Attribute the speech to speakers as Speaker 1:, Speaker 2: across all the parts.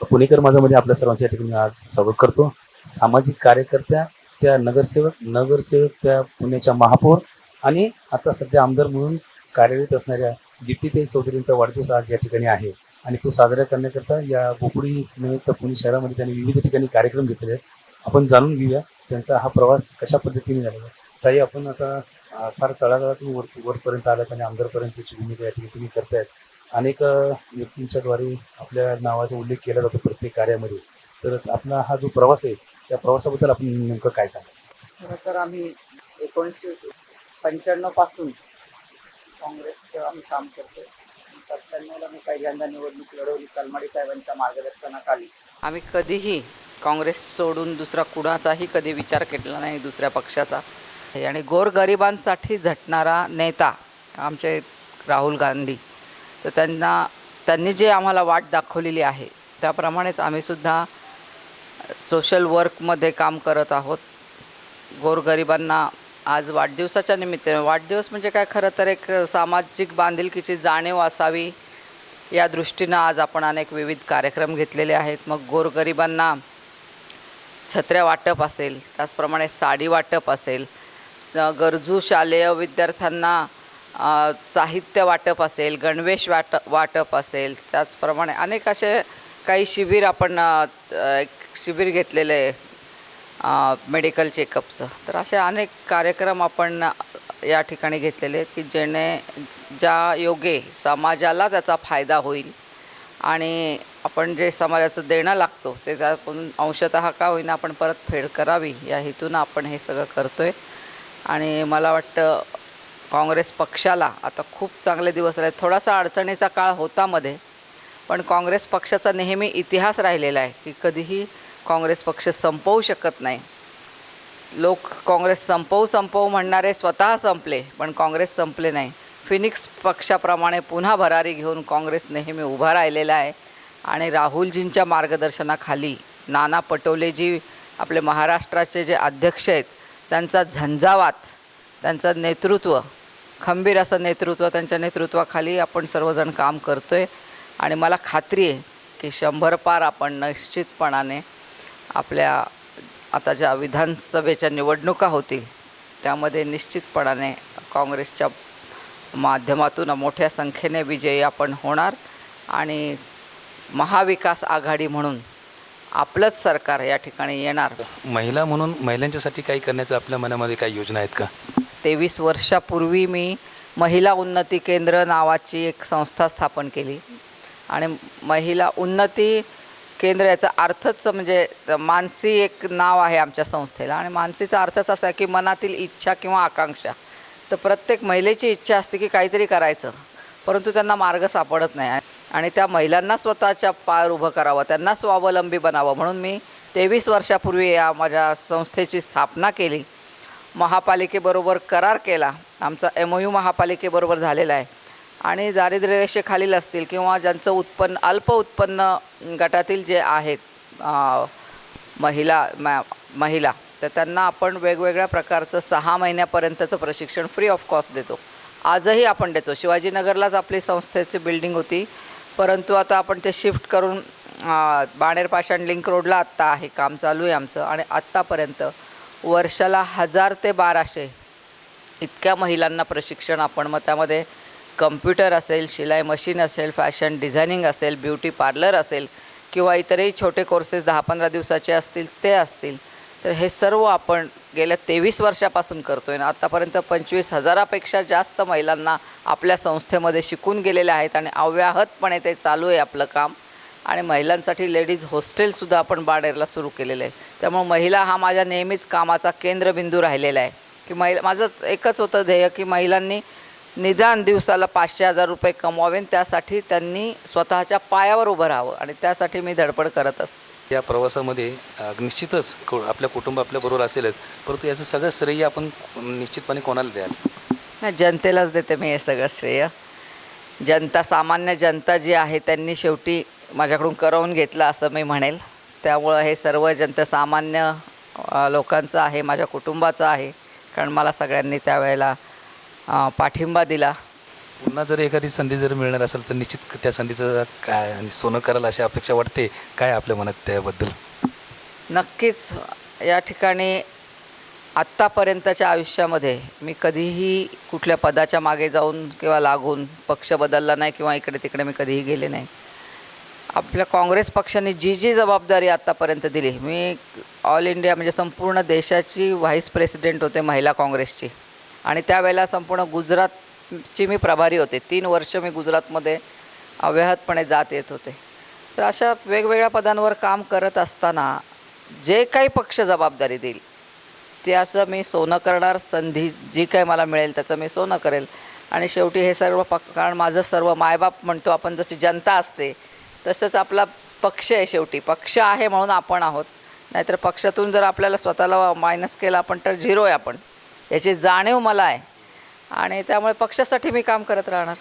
Speaker 1: पुणेकर माझ्यामध्ये आपल्या सर्वांच्या या ठिकाणी आज स्वागत करतो. सामाजिक कार्यकर्त्या त्या नगरसेवक नगरसेवक त्या पुण्याच्या महापौर आणि आता सध्या आमदार म्हणून कार्यरत असणाऱ्या दीप्तीताई चौधरींचा वाढदिवस आज या ठिकाणी आहे. आणि तो साजरा करण्याकरता या गोकुळी निमित्त पुणे शहरामध्ये त्यांनी विविध ठिकाणी कार्यक्रम घेतलेले आहेत. आपण जाणून घेऊया त्यांचा हा प्रवास कशा पद्धतीने झालेला ताई आपण आता फार तळागाळातून वर वरपर्यंत आलात आणि आमदारपर्यंतची भूमिका या ठिकाणी तुम्ही करतायत. अनेक व्यक्तींच्या द्वारे आपल्या नावाचा उल्लेख केला जातो प्रत्येक कार्यामध्ये. तर आपला हा जो प्रवास आहे त्या प्रवासाबद्दल आपण नेमकं काय सांगा
Speaker 2: खरं तर आम्ही एकोणीसशे पंच्याण्णवपासून काँग्रेसचं आम्ही काम करतो सत्त्याण्णवला मी पहिल्यांदा निवडणूक लढवली कलमाडी साहेबांच्या मार्गदर्शनाखाली. आम्ही कधीही काँग्रेस सोडून दुसरा कुणाचाही कधी विचार केला नाही दुसऱ्या पक्षाचा. आणि गोरगरिबांसाठी झटणारा नेता आमचे राहुल गांधी. तर त्यांना त्यांनी जे आम्हाला वाट दाखवलेली आहे त्याप्रमाणेच आम्हीसुद्धा सोशल वर्कमध्ये काम करत आहोत. गोरगरिबांना आज वाढदिवसाच्या निमित्ताने वाढदिवस म्हणजे काय? खरं तर एक सामाजिक बांधिलकीची जाणीव असावी या दृष्टीनं आज आपण अनेक विविध कार्यक्रम घेतलेले आहेत. मग गोरगरिबांना छत्र्या वाटप असेल त्याचप्रमाणे साडी वाटप असेल गरजू शालेय विद्यार्थ्यांना साहित्य वाटप असेल गणवेश वाट वाटप असेल त्याचप्रमाणे अनेक असे काही शिबिर आपण एक शिबिर घेतलेले आहे मेडिकल चेकअपचं. तर असे अनेक कार्यक्रम आपण या ठिकाणी घेतलेले आहेत की जेणे ज्या योगे समाजाला त्याचा फायदा होईल आणि आपण जे समाजाचं देणं लागतो ते त्यातून अंशतः का होईना आपण परत फेड करावी या हेतून आपण हे सगळं करतो आहे आणि मला वाटतं काँग्रेस पक्षाला आता खूप चांगले दिवस आले थोडासा अडचणीचा काळ होता मध्ये पण काँग्रेस पक्षाचा नेहमी इतिहास राहिलेला आहे की कधीही काँग्रेस पक्ष संपवू शकत नाही. लोक काँग्रेस संपवू संपवू म्हणणारे स्वतः संपले पण काँग्रेस संपले नाही. फिनिक्स पक्षाप्रमाणे पुन्हा भरारी घेऊन काँग्रेस नेहमी उभा राहिलेला आहे. आणि राहुलजींच्या मार्गदर्शनाखाली नाना पटोलेजी आपले महाराष्ट्राचे जे अध्यक्ष आहेत त्यांचा झंझावात त्यांचं नेतृत्व खंबीर असं नेतृत्व त्यांच्या नेतृत्वाखाली आपण सर्वजण काम करतो आहे आणि मला खात्री आहे की शंभर पार आपण निश्चितपणाने आपल्या आता ज्या विधानसभेच्या निवडणुका होतील त्यामध्ये निश्चितपणाने काँग्रेसच्या माध्यमातून मोठ्या संख्येने विजयी आपण होणार. आणि महाविकास आघाडी म्हणून आपलंच सरकार या ठिकाणी येणार.
Speaker 1: महिला म्हणून महिलांच्यासाठी काही करण्याचं आपल्या मनामध्ये काही योजना आहेत का?
Speaker 2: तेवीस वर्षापूर्वी मी महिला उन्नती केंद्र नावाची एक संस्था स्थापन केली. आणि महिला उन्नती केंद्र याचा अर्थच म्हणजे मानसी एक नाव आहे आमच्या संस्थेला. आणि मानसीचा अर्थच असा आहे की मनातील इच्छा किंवा आकांक्षा. तर प्रत्येक महिलेची इच्छा असते की काहीतरी करायचं. परंतु त्यांना मार्ग सापडत नाही. आणि त्या महिलांना स्वतःच्या पायावर उभं करावं त्यांना स्वावलंबी बनावं. म्हणून मी तेवीस वर्षापूर्वी या माझ्या संस्थेची स्थापना केली. महापालिकेबरोबर करार केला. आमचा एम ओ यू महापालिकेबरोबर झालेला आहे. आणि दारिद्र्यरेषेखालील असतील किंवा ज्यांचं उत्पन्न अल्प उत्पन्न गटातील जे आहेत महिला मॅ महिला तर त्यांना आपण वेगवेगळ्या प्रकारचं सहा महिन्यापर्यंतचं प्रशिक्षण फ्री ऑफ कॉस्ट देतो. आजही आपण देतो. शिवाजीनगरलाच आपली संस्थेची बिल्डिंग होती. परंतु आता आपण ते शिफ्ट करून बाणेर पाषाण लिंक रोडला आत्ता आहे. काम चालू आहे आमचं. आणि आत्तापर्यंत वर्षाला हजार ते बाराशे इतक्या महिलांना प्रशिक्षण आपण मग त्यामध्ये कम्प्युटर असेल शिलाई मशीन असेल फॅशन डिझायनिंग असेल ब्युटी पार्लर असेल किंवा इतरही छोटे कोर्सेस दहा पंधरा दिवसाचे असतील ते असतील तर हे सर्व आपण गेल्या तेवीस वर्षापासून करतो आहे आत्तापर्यंत पंचवीस हजारापेक्षा जास्त महिलांना आपल्या संस्थेमध्ये शिकून गेलेल्या आहेत आणि अव्याहतपणे ते चालू आहे आपलं काम. आणि महिलांसाठी लेडीज हॉस्टेलसुद्धा आपण बाणेरला सुरू केलेलं आहे. त्यामुळे महिला हा माझ्या नेहमीच कामाचा केंद्रबिंदू राहिलेला आहे. की महिला माझं एकच होतं ध्येय की महिलांनी निदान दिवसाला पाचशे हजार रुपये कमवावे आणि त्यासाठी त्यांनी स्वतःच्या पायावर उभं राहावं आणि त्यासाठी मी धडपड करत असते.
Speaker 1: या प्रवासामध्ये निश्चितच आपल्या कुटुंब आपल्याबरोबर असेलच परंतु याचं सगळं श्रेय आपण निश्चितपणे कोणाला द्याल?
Speaker 2: नाही जनतेलाच देते मी हे सगळं श्रेय. जनता सामान्य जनता जी आहे त्यांनी शेवटी माझ्याकडून करवून घेतलं असं मी म्हणेल. त्यामुळं हे सर्व जनता सामान्य अ, लोकांचं आहे माझ्या कुटुंबाचं आहे. कारण मला सगळ्यांनी त्यावेळेला पाठिंबा दिला.
Speaker 1: पुन्हा जर एखादी संधी जर मिळणार असेल तर निश्चित त्या संधीचं काय आणि सोनं कराल अशी अपेक्षा वाटते? काय आपल्या मनात त्याबद्दल?
Speaker 2: नक्कीच या ठिकाणी आत्तापर्यंतच्या आयुष्यामध्ये मी कधीही कुठल्या पदाच्या मागे जाऊन किंवा लागून पक्ष बदलला नाही किंवा इकडे तिकडे मी कधीही गेले नाही. आपल्या काँग्रेस पक्षाने जी जी जबाबदारी आत्तापर्यंत दिली मी ऑल इंडिया म्हणजे संपूर्ण देशाची व्हाईस प्रेसिडेंट होते महिला काँग्रेसची. आणि त्यावेळेला संपूर्ण गुजरातची मी प्रभारी होते. तीन वर्ष मी गुजरातमध्ये अव्याहतपणे जात येत होते. तर अशा वेगवेगळ्या पदांवर काम करत असताना जे काही पक्ष जबाबदारी देईल त्याचं मी सोनं करणार संधी जी काही मला मिळेल त्याचं मी सोनं करेल. आणि शेवटी हे सर्व पक कारण माझं सर्व मायबाप म्हणतो आपण जशी जनता असते तसंच आपला पक्ष आहे शेवटी. पक्ष आहे म्हणून आपण आहोत. नाहीतर पक्षातून जर आपल्याला स्वतःला मायनस केला आपण तर झिरो आहे आपण. याची जाणीव मला आहे. आणि त्यामुळे पक्षासाठी मी काम करत राहणार.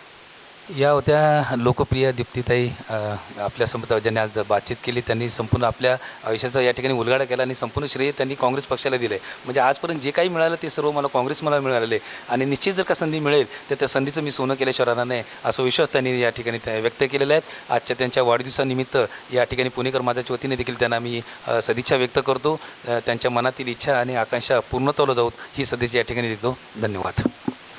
Speaker 1: या होत्या लोकप्रिय दीप्तीताई आपल्यासोबत ज्यांनी आज बातचीत केली त्यांनी संपूर्ण आपल्या आयुष्याचा या ठिकाणी उलगाडा केला आणि संपूर्ण श्रेय त्यांनी काँग्रेस पक्षाला दिले म्हणजे आजपर्यंत जे काही मिळालं ते सर्व मला काँग्रेस मला मिळालेले. आणि निश्चित जर का संधी मिळेल तर त्या संधीचं मी सोनं केल्याशिवाय राहणार नाही असा विश्वास त्यांनी या ठिकाणी त्या व्यक्त केलेला आहे. आजच्या त्यांच्या वाढदिवसानिमित्त या ठिकाणी पुणेकर माझ्याच्या वतीने देखील त्यांना मी सदिच्छा व्यक्त करतो. त्यांच्या मनातील इच्छा आणि आकांक्षा पूर्णत्वाला जाऊत ही सदिच्छा या ठिकाणी देतो. धन्यवाद.